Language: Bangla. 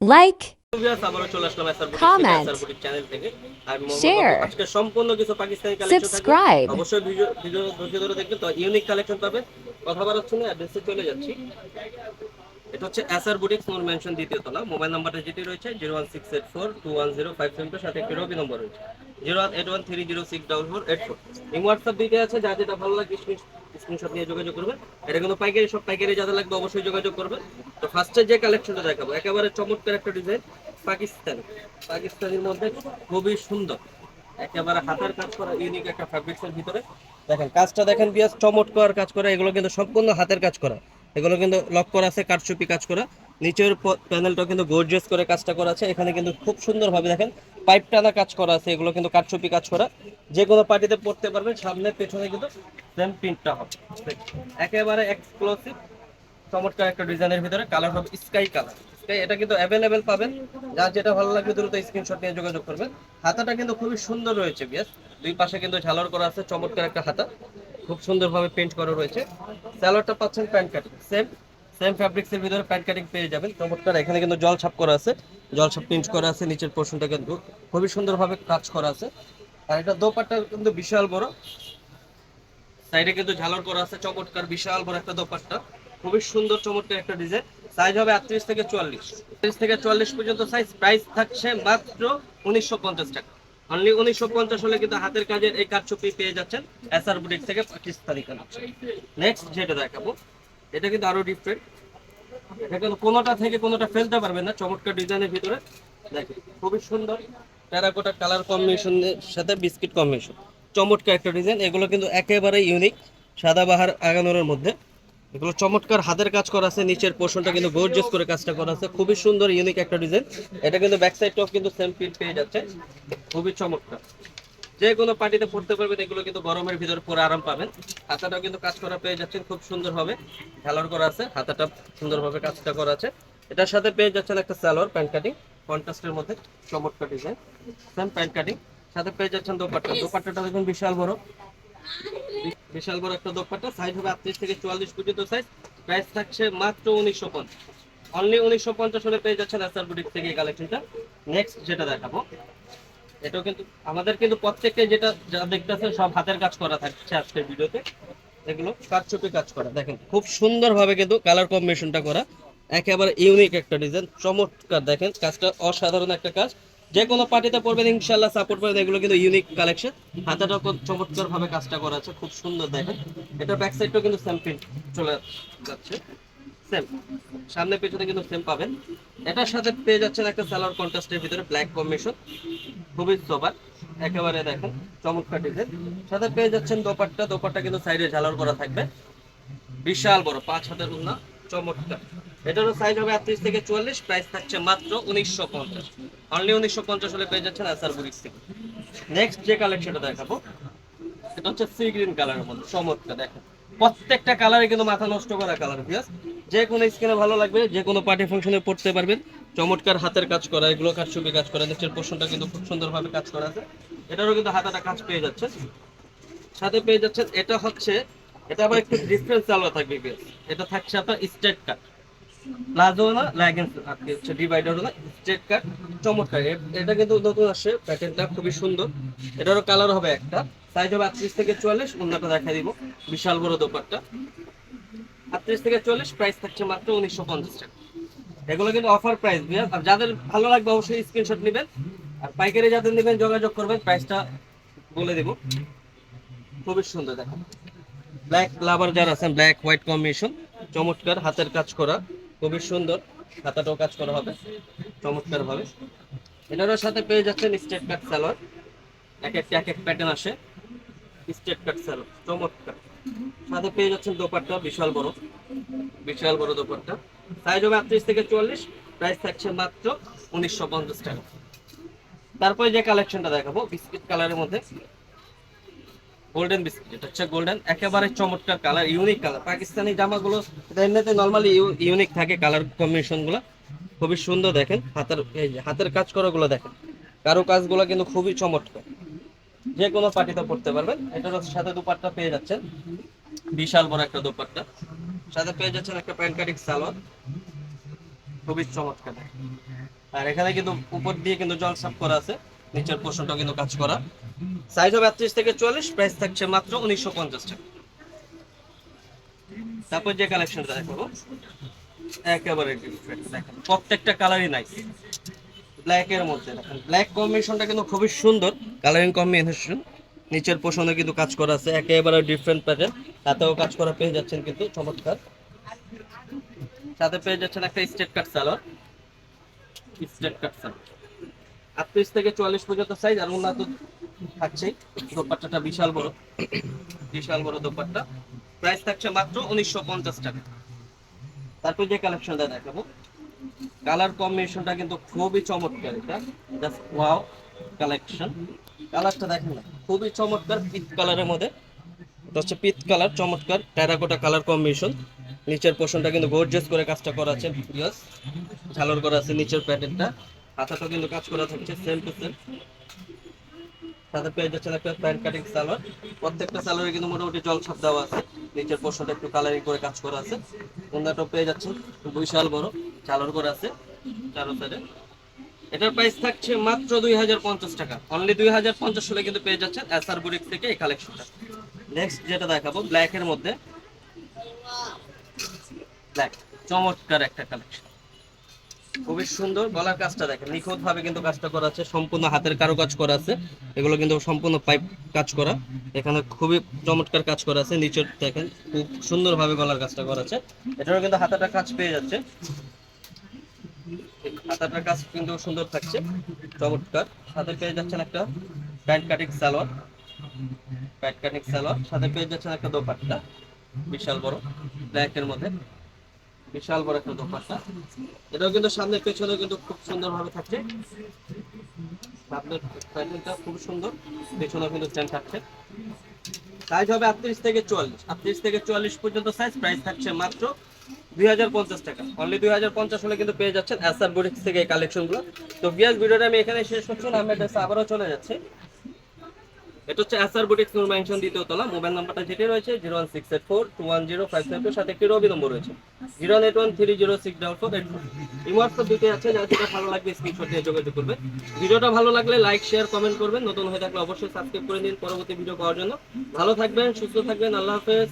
Boutique Comment. Share. আজকে সম্পূর্ণ কিছু পাকিস্তানি কালেকশন থাকবে। Subscribe. অবশ্যই ভিডিও ভিডিও ধৈর্য ধরে দেখবেন তো ইউনিক কালেকশন পাবেন কথা বাড়াচ্ছি না অ্যাড্রেসে চলে যাচ্ছি এটা হচ্ছে এসআর বুটিক স্মল মেনশন দ্বিতীয় তলা মোবাইল নাম্বারটা যেটি রয়েছে zero one six eight four two one zero five seven সাথে একটি রবি নম্বর রয়েছে zero one eight one three zero six double four eight four এই হোয়াটসঅ্যাপ দিতে আছে যা যেটা ভালো লাগে স্ক্রিনশট নিয়ে যোগাযোগ করবেন। এটা কিন্তু পাইকারি, সব পাইকারি যাদের লাগবে অবশ্যই যোগাযোগ করবেন। তো ফার্স্টে যে কালেকশনটা দেখাবো, একেবারে চমৎকার একটা ডিজাইন পাকিস্তানি। পাকিস্তানির মধ্যে খুবই সুন্দর। একেবারে হাতের কাজ করা ইউনিক একটা ফ্যাব্রিক্সের ভিতরে। দেখেন, কাজটা দেখেন বিয়াস চমৎকার কাজ করা, এগুলো কিন্তু সম্পূর্ণ হাতের কাজ করা। এগুলো কিন্তু লক করা আছে কাঠচুপি কাজ করা। নিচের প্যানেলটা কিন্তু গর্জিয়াস করে কাজটা করা আছে। এখানে কিন্তু খুব সুন্দরভাবে দেখেন পাইপ টানা কাজ করা আছে, এগুলো কিন্তু কাঠচুপি কাজ করা। যে কোনো পার্টিতে পড়তে পারবেন, সামনে, পেছনে কিন্তু সেম প্রিন্টটা হবে একেবারে এক্সক্লুসিভ চমৎকার একটা ডিজাইনের ভিতরে কালার হবে স্কাই কালার এটা কিন্তু অ্যাভেলেবেল পাবেন। যার যেটা ভালো লাগবে দ্রুত স্ক্রিনশট নিয়ে যোগাযোগ করবেন। হাতাটা কিন্তু খুবই সুন্দর রয়েছে, বিয়াস। দুই পাশে কিন্তু ঝালর করা আছে, চমৎকার একটা হাতা। খুব সুন্দরভাবে পেন্ট করা রয়েছে। স্যালোয়ারটা পাচ্ছেন প্যান্ট কাটিং সেম সেম ফ্যাব্রিক্সের ভিতরে প্যান্ট কাটিং পেয়ে যাবেন। চমৎকার, এখানে কিন্তু জল ছাপ করা আছে। জল ছাপ প্রিন্ট করা আছে, নিচের পোর্শনটা কিন্তু খুবই সুন্দরভাবে কাজ করা আছে। আর এটা দোপাট্টা কিন্তু বিশাল বড়। সাইডে কিন্তু ঝালর করা আছে, চমৎকার, বিশাল বড় একটা দোপাট্টা। খুবই সুন্দর, চমৎকার একটা ডিজাইন সাইজ হবে আটত্রিশ থেকে চুয়াল্লিশ। আটত্রিশ থেকে চুয়াল্লিশ পর্যন্ত সাইজ প্রাইস থাকছে মাত্র উনিশশো পঞ্চাশ টাকা। অনলি উনিশশো পঞ্চাশ হলে কিন্তু হাতের কাজের এই কারচুপি পেয়ে যাচ্ছেন এসআর বুটিক থেকে পাকিস্তানি কালেকশন নেক্সট যেটা দেখাবো, এটা কিন্তু আরও ডিফারেন্ট এটা কিন্তু কোনোটা থেকে কোনোটা ফেলতে পারবেন না, চমৎকার ডিজাইনের ভিতরে। দেখেন, খুবই সুন্দর। টেরাকোটা কালার কম্বিনেশনের সাথে বিস্কিট কম্বিনেশন চমৎকার একটা ডিজাইন। এগুলো কিন্তু একেবারে ইউনিক সাদাবাহার আগানোর মধ্যে। এগুলো চমৎকার হাতের কাজ করা আছে, নিচের পোর্শনটা কিন্তু গর্জিয়াস করে কাজটা করা আছে। খুবই সুন্দর ইউনিক একটা ডিজাইন। এটা কিন্তু ব্যাক সাইডটাও কিন্তু সেম প্রিন্ট পেয়ে যাচ্ছে। খুবই চমৎকার। যে কোনো পার্টিতে পড়তে পারবেন, এগুলো কিন্তু গরমের ভিতরে পরে আরাম পাবেন। হাতাটাও কিন্তু কাজ করা পেয়ে যাচ্ছেন, খুব সুন্দরভাবে ঝালর করা আছে, হাতাটা সুন্দরভাবে কাজটা করা আছে। এটার সাথে পেয়ে যাচ্ছেন একটা সালোয়ার, প্যান্ট কাটিং কন্ট্রাস্টের মধ্যে চমৎকার ডিজাইন। সেম প্যান্ট কাটিং সাথে পেয়ে যাচ্ছেন দোপাট্টা। দোপাট্টাটা দেখুন বিশাল বড়। বিশাল বড় একটা দোপাট্টা। সাইজ হবে আটত্রিশ থেকে চুয়াল্লিশ পর্যন্ত সাইজ প্রাইস থাকছে মাত্র উনিশশো পঞ্চাশ। অনলি উনিশশো পঞ্চাশ হলে পেয়ে যাচ্ছেন এসআর বুটিক থেকে এই কালেকশনটা নেক্সট যেটা দেখাবো এটাও কিন্তু আমাদের কিন্তু প্রত্যেকটা যেটা যা দেখতেছেন সব হাতের কাজ করা থাকছে আজকের ভিডিওতে। এগুলো কাঠচুপি কাজ করা। দেখেন খুব সুন্দরভাবে কিন্তু কালার কম্বিনেশনটা করা। একেবারে ইউনিক একটা ডিজাইন চমৎকার দেখেন কাজটা অসাধারণ একটা কাজ। যে কোনো পার্টিতে পড়বেন ইনশাল্লাহ সাপোর্ট পাবেন এগুলো কিন্তু ইউনিক কালেকশন হাতাটা চমৎকার ভাবে কাজটা করা আছে, খুব সুন্দর দেখেন। এটা ব্যাক সাইডটাও কিন্তু সেম প্রিন্ট চলে যাচ্ছে। সেম সামনে পেছনে কিন্তু সেম পাবেন। এটার সাথে পেয়ে যাচ্ছেন একটা সালোয়ার কন্ট্রাস্টের ভিতরে ব্ল্যাক কম্বিনেশন খুবই সোবার একেবারে দেখেন, চমৎকার ডিজাইন সাথে পেয়ে যাচ্ছেন দোপাট্টা। দোপাট্টা কিন্তু সাইডে ঝালার করা থাকবে। বিশাল বড়, পাঁচ হাতের উন্না চমৎকার। এটারও সাইজ হবে আটত্রিশ থেকে চুয়াল্লিশ প্রাইস থাকছে মাত্র উনিশশো পঞ্চাশ। অনলি উনিশশো পঞ্চাশ হলে পেয়ে যাচ্ছেন আসার বুড়ির থেকে। নেক্সট যে কালেকশনটা দেখাবো, এটা হচ্ছে সি গ্রিন কালারের মধ্যে, চমৎকার, দেখেন। প্রত্যেকটা কালারে কিন্তু মাথা নষ্ট করা কালার পিয়াস যে কোনো স্কিনে ভালো লাগবে, যে কোনো পার্টি ফাংশনে পড়তে পারবেন। চমৎকার হাতের কাজ করা, এগুলো কাজ ছবি কাজ করা, নিচের পোর্শনটা কিন্তু খুব সুন্দরভাবে কাজ করা আছে। এটারও কিন্তু হাতাটা কাজ পেয়ে যাচ্ছে সাথে পেয়ে যাচ্ছেন, এটা হচ্ছে, এটা আবার একটু ডিফারেন্স আলাদা থাকবে এটা থাকছে আপনার স্ট্রেট কাট প্লাজো না লেগিংস হচ্ছে ডিভাইডার না স্ট্রেট কাট চমৎকার। এটা কিন্তু নতুন আসছে প্যাটার্নটা খুবই সুন্দর। এটারও কালার হবে একটা। সাইজ হবে আটত্রিশ থেকে চুয়াল্লিশ, অন্যটা দেখা দিব। বিশাল বড় দোপারটা আটত্রিশ থেকে চল্লিশ প্রাইস থাকছে মাত্র উনিশশো পঞ্চাশ টাকা। এগুলো কিন্তু অফার প্রাইস আর যাদের ভালো লাগবে, অবশ্যই স্ক্রিনশট নেবেন। আর পাইকারি যাদের নেবেন, যোগাযোগ করবেন প্রাইসটা বলে দিব। খুবই সুন্দর দেখেন ব্ল্যাক লাভার যারা আছেন ব্ল্যাক হোয়াইট কম্বিনেশন চমৎকার হাতের কাজ করা। খুবই সুন্দর হাতাটাও কাজ করা হবে চমৎকার ভাবে এটারও সাথে পেয়ে যাচ্ছেন স্টেট কাট সালোয়ার। এক একটা এক এক প্যাটার্ন আসে। স্টেট কাট সালোয়ার, চমৎকার। সাথে পেয়ে যাচ্ছেন দোপাট্টা, বিশাল বড়। বিশাল বড় দোপাট্টা। সাইজ হবে আটত্রিশ থেকে চুয়াল্লিশ প্রাইস থাকছে মাত্র উনিশশো পঞ্চাশ টাকা। তারপরে যে কালেকশনটা দেখাবো, বিস্কিট কালারের মধ্যে। গোল্ডেন বিস্কিট হচ্ছে গোল্ডেন একেবারে চমৎকার কালার ইউনিক কালার পাকিস্তানি জামাগুলো এমনিতে নর্মালি ইউনিক থাকে কালার কম্বিনেশনগুলো। খুবই সুন্দর দেখেন, হাতের হাতের কাজ করাগুলো দেখেন। কারও কাজগুলো কিন্তু খুবই চমৎকার। যে কোনো পার্টিতে পড়তে পারবেন এটার সাথে দুপাট্টা পেয়ে যাচ্ছেন। বিশাল বড় একটা দুপাট্টা। সাথে পেয়ে যাচ্ছেন একটা প্যান্ট কাটিং সালোয়ার খুবই চমৎকার আর এখানে কিন্তু উপর দিয়ে কিন্তু জল সাফ করা আছে। নিচের পোর্শনটা কিন্তু কাজ করা। সাইজ হবে আটত্রিশ থেকে চুয়াল্লিশ প্রাইস থাকছে মাত্র উনিশশো পঞ্চাশ টাকা। তারপর যে কালেকশনটা দেখাবো, একেবারে দেখেন, প্রত্যেকটা কালারই নাইস ব্ল্যাক এর মধ্যে, দেখেন ব্ল্যাক কম্বিনেশনটা কিন্তু খুবই সুন্দর। কালারিং কম্বিনেশন নিচের পোষণে কিন্তু কাজ করা আছে, একেবারে ডিফারেন্ট প্যাটার্ন তাতেও কাজ করা পেয়ে যাচ্ছেন কিন্তু, চমৎকার। সাথে পেয়ে যাচ্ছেন একটা straight cut salwar straight cut salwar আটত্রিশ থেকে চুয়াল্লিশ পর্যন্ত সাইজ আর উন্নত থাকছেই দোপাট্টাটা বিশাল বড়। বিশাল বড় দোপাট্টা। প্রাইস থাকছে মাত্র উনিশশো পঞ্চাশ টাকা। তারপর যে কালেকশনটা দেখাবো। কালার কম্বিনেশনটা কিন্তু খুবই চমৎকার এটা। জাস্ট ওয়াও কালেকশন কালারটা দেখেন না, খুবই চমৎকার পিত কালারের মধ্যে। হচ্ছে পিত কালার চমৎকার টেরাকোটা কালার কম্বিনেশন নিচের পোর্শনটা কিন্তু গর্জিয়াস করে কাজটা করা আছে ঝালর করা আছে নিচের প্যাটার্নটা হাতাটা কিন্তু কাজ করা থাকছে সেম টু সেম সাথে পেয়ে যাচ্ছেন একটা প্যান্ট কাটিং সালোয়ার প্রত্যেকটা সালোয়ারে কিন্তু মোটামুটি জল ছাপ দেওয়া আছে। নিচের পোর্শনটা একটু কালারিং করে কাজ করা আছে। ওনাটাও পেয়ে যাচ্ছেন, বিশাল বড় চালর করে আছে চারো সাইডে এটার প্রাইস থাকছে মাত্র দুই হাজার পঞ্চাশ টাকা। অনলি দুই হাজার পঞ্চাশ হলে কিন্তু পেয়ে যাচ্ছেন এসআর বুরিক থেকে এই কালেকশনটা নেক্সট যেটা দেখাবো ব্ল্যাক এর মধ্যে। ব্ল্যাক চমৎকার একটা কালেকশন খুবই সুন্দর। গলার কাজটা দেখেন নিখুঁত ভাবে কিন্তু কাজটা করা আছে, সম্পূর্ণ হাতের কারুকাজ করা আছে। এগুলো কিন্তু সম্পূর্ণ পাইপ কাজ করা। এখানে খুবই চমৎকার কাজ করা আছে, নিচের দেখেন, খুব সুন্দর ভাবে গলার কাজটা করা আছে। এটারও কিন্তু হাতাটা কাজ পেয়ে যাচ্ছে। হাতাটার কাজ কিন্তু সুন্দর থাকছে, চমৎকার। সাথে পেয়ে যাচ্ছেন একটা pant cutting salwar. Pant cutting salwar, সাথে পেয়ে যাচ্ছেন একটা দোপাট্টা, বিশাল বড় ব্ল্যাকের মধ্যে। বিশাল বড় একটা দোপাট্টা। এটাও কিন্তু সামনে পেছনে কিন্তু খুব সুন্দর ভাবে থাকছে। সামনের খুব সুন্দর পেছনে কিন্তু স্ট্যান্ড থাকছে। সাইজ হবে আটত্রিশ থেকে চুয়াল্লিশ। আটত্রিশ থেকে চুয়াল্লিশ পর্যন্ত সাইজ প্রাইস থাকছে মাত্র দুই হাজার পঞ্চাশ টাকা। অনলি দুই হাজার পঞ্চাশ হলে কিন্তু পেয়ে যাচ্ছেন এসআর বুটিক্স থেকে এই কালেকশনগুলো তো বিয়াস ভিডিওটা আমি এখানে শেষ করছি। না আমি আবারও চলে যাচ্ছে। এটা হচ্ছে এসআর বুটিক্স নূর ম্যানশন দ্বিতীয় তলা মোবাইল নাম্বারটা যেটি রয়েছে zero one six eight four two one zero five seven সাথে একটি রবি নম্বর রয়েছে। Zero eight one three zero six double four eight four WhatsApp দিতে আছে, যার যেটা ভালো লাগবে স্ক্রিনশট দিয়ে যোগাযোগ করবে ভিডিওটা ভালো লাগলে লাইক শেয়ার কমেন্ট করবেন। নতুন হয়ে থাকলে অবশ্যই সাবস্ক্রাইব করে নিন পরবর্তী ভিডিও পাওয়ার জন্য। ভালো থাকবেন, সুস্থ থাকবেন, আল্লাহ হাফেজ।